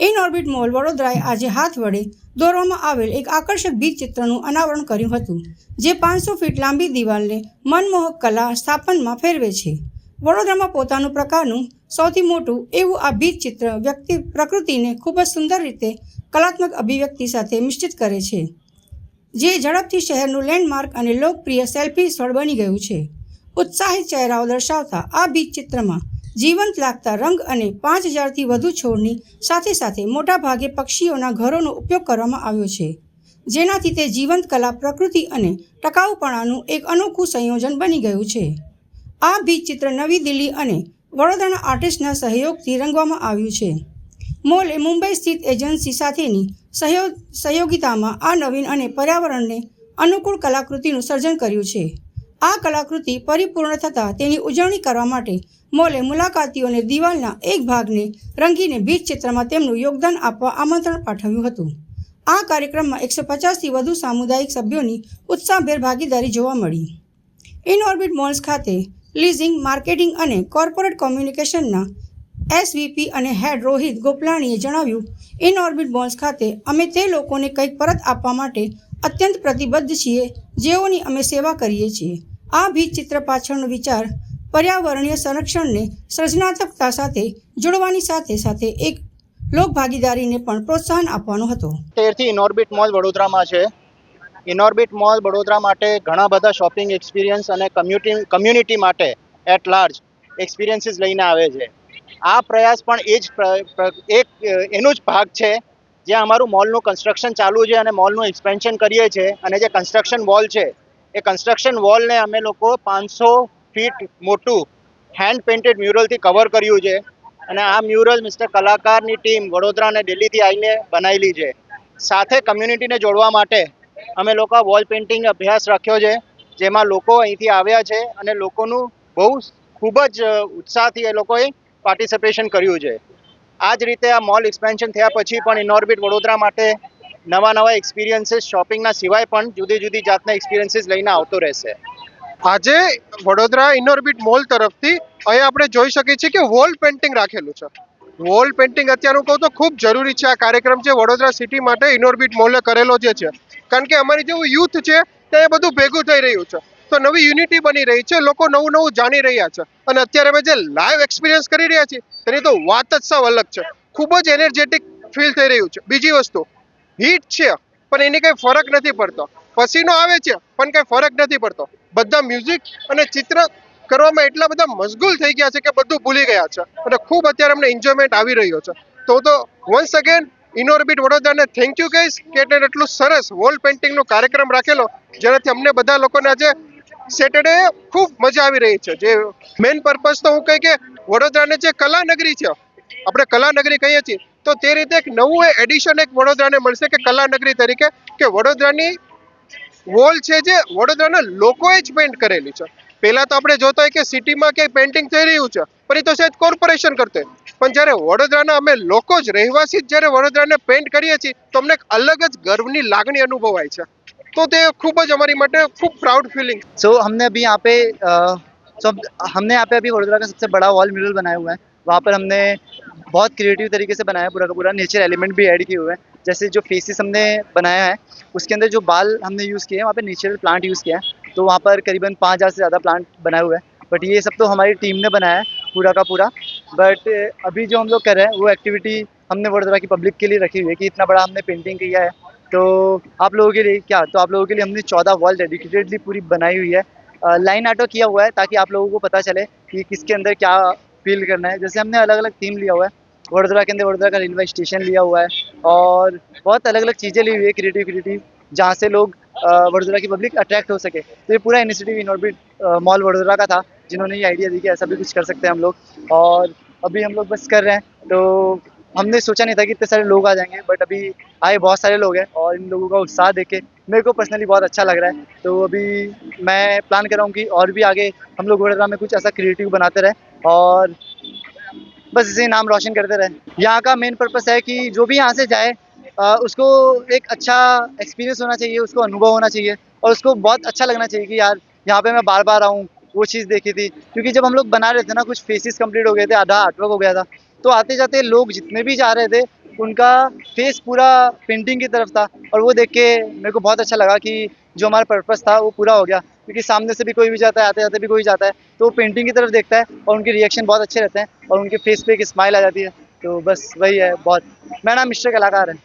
In orbit mall વડોદરાએ આજે હાથ વડે દોરવામાં આવેલ એક આકર્ષક ભીત ચિત્રનું અનાવરણ કર્યું હતું, જે પાંચસો ફીટ લાંબી દિવાલને મનમોહક કલા સ્થાપનમાં ફેરવે છે. વડોદરામાં પોતાનું પ્રકારનું સૌથી મોટું એવું આ ભીત ચિત્ર વ્યક્તિ પ્રકૃતિને ખૂબ જ સુંદર રીતે કલાત્મક અભિવ્યક્તિ સાથે મિશ્રિત કરે છે, જે ઝડપથી શહેરનું લેન્ડમાર્ક અને લોકપ્રિય સેલ્ફી સ્થળ બની ગયું છે. ઉત્સાહિત ચહેરાઓ દર્શાવતા આ બીચ ચિત્રમાં જીવંત લાગતા રંગ અને પાંચ હજારથી વધુ છોડની સાથે સાથે મોટાભાગે પક્ષીઓના ઘરોનો ઉપયોગ કરવામાં આવ્યો છે. જેનાથી તે જીવંત કલા, પ્રકૃતિ અને ટકાઉપણાનું એક અનોખું સંયોજન બની ગયું છે. આ ભીત ચિત્ર નવી દિલ્હી અને વડોદરાના આર્ટિસ્ટના સહયોગથી રંગવામાં આવ્યું છે. મોલે મુંબઈ સ્થિત એજન્સી સાથેની સહયોગ સહયોગિતામાં આ નવીન અને પર્યાવરણને અનુકૂળ કલાકૃતિનું સર્જન કર્યું છે. આ કલાકૃતિ પરિપૂર્ણ થતાં તેની ઉજવણી કરવા માટે મોલે મુલાકાતીઓને દિવાલના એક ભાગને રંગીને બીચ ચિત્રમાં તેમનું યોગદાન આપવા આમંત્રણ પાઠવ્યું હતું. આ કાર્યક્રમમાં એકસો પચાસથી વધુ સામુદાયિક સભ્યોની ઉત્સાહભેર ભાગીદારી જોવા મળી. ઇનઓર્બિટ મોલ્સ ખાતે લીઝિંગ, માર્કેટિંગ અને કોર્પોરેટ કોમ્યુનિકેશનના એસવીપી અને હેડ રોહિત ગોપલાણીએ જણાવ્યું, ઇનઓર્બિટ મોલ્સ ખાતે અમે તે લોકોને કંઈક પરત આપવા માટે અત્યંત પ્રતિબદ્ધ છીએ, જેઓની અમે સેવા કરીએ છીએ. આ ભીત ચિત્ર પાછળનો વિચાર પર્યાવરણીય સંરક્ષણને સર્જનાત્મકતા સાથે જોડવાની સાથે સાથે એક લોકભાગીદારીને પણ પ્રોત્સાહન આપવાનો હતો. તેરથી ઇનોર્બિટ મોલ વડોદરામાં છે. ઇનોર્બિટ મોલ વડોદરા માટે ઘણા બધા શોપિંગ એક્સપિરિયન્સ અને કમ્યુનિટી કમ્યુનિટી માટે એટ લાર્જ એક્સપિરિયન્સીસ લઈને આવે છે. આ પ્રયાસ પણ એ જ એક, એનો જ ભાગ છે. જ્યાં અમારું મોલનું કન્સ્ટ્રક્શન ચાલુ છે અને મોલનું એક્સપેન્શન કરીએ છીએ અને જે કન્સ્ટ્રક્શન વોલ છે, એ કન્સ્ટ્રક્શન વોલને અમે લોકો પાંચસો ફીટ મોટું હેન્ડ પેઇન્ટેડ મ્યુરલથી કવર કર્યું છે અને આ મ્યુરલ મિસ્ટર કલાકારની ટીમ વડોદરા અને દિલ્હીથી આવીને બનાવેલી છે. સાથે કમ્યુનિટીને જોડવા માટે અમે લોકો વોલ પેઇન્ટિંગ અભ્યાસ રાખ્યો છે, જેમાં લોકો અહીંથી આવ્યા છે અને લોકોનું બહુ ખૂબ જ ઉત્સાહથી એ લોકોએ પાર્ટિસિપેશન કર્યું છે. આ જ રીતે આ મોલ એક્સપેન્શન થયા પછી પણ ઇનોર્બિટ વડોદરા માટે નવા નવા એક્સપિરિયન્સીસ શોપિંગના સિવાય પણ જુદી જુદી જાતના એક્સપિરિયન્સીસ લઈને આવતો રહેશે. આજે વડોદરા ઇનોર્બિટ મોલ તરફથી અહીંયા આપણે જોઈ શકીએ છીએ કે વોલ પેઇન્ટિંગ રાખેલું છે. વોલ પેઇન્ટિંગ અત્યારનું કહું તો ખૂબ જરૂરી છે આ કાર્યક્રમ છે વડોદરા સિટી માટે ઇનોર્બિટ મોલે કરેલો જે છે. કારણ કે અમારી જેવું યુથ છે તે બધું ભેગું થઈ રહ્યું છે. તો નવી યુનિટી બની રહી છે, લોકો નવું નવું જાણી રહ્યા છે. અને અત્યારે અમે જે લાઈવ એક્સપિરિયન્સ કરી રહ્યા છીએ, તેની તો વાત જ સાવ અલગ છે. ખૂબ જ એનર્જેટિક ફીલ થઈ રહ્યું છે. બીજી વસ્તુ હીટ છે, પણ એની કંઈ ફરક નથી પડતો. પસીનો આવે છે, પણ કંઈ ફરક નથી પડતો. બધા મ્યુઝિક અને ચિત્ર કરવામાં એટલા બધા મશગુલ થઈ ગયા છે કે બધું ભૂલી ગયા છે. અને ખૂબ અત્યારે અમને એન્જોયમેન્ટ આવી રહ્યો છે. તો તો વન્સ અગેન ઇનોર્બિટ વડોદરાને થેન્ક યુ કહીશ કે એને એટલું સરસ વોલ પેઇન્ટિંગનો કાર્યક્રમ રાખેલો, જેનાથી અમને બધા લોકોને આજે સેટરડે ખૂબ મજા આવી રહી છે. જે મેઇન પર્પઝ તો હું કહી કે વડોદરાને જે કલા નગરી છે, આપણે કલા નગરી કહીએ છીએ, તો તે રીતે એક નવું એડિશન એક વડોદરાને મળશે કે કલા નગરી તરીકે, કે વડોદરાની વોલ છે જે વડોદરાના લોકોએ જ પેઇન્ટ કરેલી છે પહેલા તો આપણે જોતા હોય કે સિટીમાં ક્યાંય પેઇન્ટિંગ થઈ રહ્યું છે પણ એ તો શાયદ કોર્પોરેશન કરતે પણ જ્યારે વડોદરાના અમે લોકો જ રહેવાસી જ જ્યારે વડોદરાને પેઇન્ટ કરીએ છીએ તો અમને એક અલગ જ ગર્વની લાગણી અનુભવાય છે તો તે ખૂબ જ અમારી માટે ખૂબ પ્રાઉડ ફિલિંગ सो हमने अभी यहाँ पे अ, सब हमने यहाँ पे अभी वडोदरा का सबसे बड़ा वॉल म्यूरल बनाया हुआ है वहाँ पर हमने बहुत क्रिएटिव तरीके से बनाया है पूरा का पूरा नेचर एलिमेंट भी ऐड किए हुए हैं जैसे जो फेसेस हमने बनाया है, उसके अंदर जो बाल हमने यूज़ किए हैं, वहाँ पे नेचुरल प्लांट यूज़ किया है। तो वहाँ पर करीबन पाँच हज़ार से ज़्यादा प्लांट बनाए हुए हैं। बट ये सब तो हमारी टीम ने बनाया है, पूरा का पूरा। बट अभी जो हम लोग कर रहे हैं, वो एक्टिविटी हमने वडोदरा की पब्लिक के लिए रखी हुई है कि इतना बड़ा हमने पेंटिंग किया है। तो आप लोगों के लिए क्या? तो आप लोगों के लिए हमने चौदह वॉल डेडिकेटेडली पूरी बनाई हुई है। लाइन आटो किया हुआ है ताकि आप लोगों को पता चले कि किसके अंदर क्या फील करना है। जैसे हमने अलग अलग थीम लिया हुआ है वडोदरा के अंदर वडोदरा का रेलवे स्टेशन लिया हुआ है। और बहुत अलग अलग चीज़ें ली हुई है क्रिएटिव क्रिएटिव जहाँ से लोग वडोदरा की पब्लिक अट्रैक्ट हो सके। तो ये पूरा इनिशिएटिव इनऑर्बिट मॉल वडोदरा का था, जिन्होंने ये आइडिया दी कि ऐसा भी कुछ कर सकते हैं हम लोग। और अभी हम लोग बस कर रहे हैं तो हमने सोचा नहीं था कि इतने सारे लोग आ जाएँगे बट अभी आए बहुत सारे लोग हैं, और इन लोगों का उत्साह देख के मेरे को पर्सनली बहुत अच्छा लग रहा है। तो अभी मैं प्लान कर रहा हूँ कि और भी आगे हम लोग वडोदरा में कुछ ऐसा क्रिएटिव बनाते रहे, और बस इसे नाम रोशन करते रहे। यहाँ का मेन पर्पस है कि जो भी यहाँ से जाए उसको एक अच्छा एक्सपीरियंस होना चाहिए, उसको अनुभव होना चाहिए और उसको बहुत अच्छा लगना चाहिए कि यार, यहाँ पे मैं बार बार आऊँ, वो चीज़ देखी थी। क्योंकि जब हम लोग बना रहे थे ना, कुछ फेसेस कंप्लीट हो गए थे, आधा आर्टवर्क हो गया था तो आते जाते लोग जितने भी जा रहे थे, उनका फेस पूरा पेंटिंग की तरफ़ था और वो देख के मेरे को बहुत अच्छा लगा कि जो हमारा पर्पस था, वो पूरा हो गया। क्योंकि सामने से भी कोई भी जाता है आते जाते भी कोई जाता है तो वो पेंटिंग की तरफ देखता है और उनके रिएक्शन बहुत अच्छे रहते हैं और उनके फेस पे एक स्माइल आ जाती है तो बस वही है बहुत मेरा नाम मिस्टर कलाकार है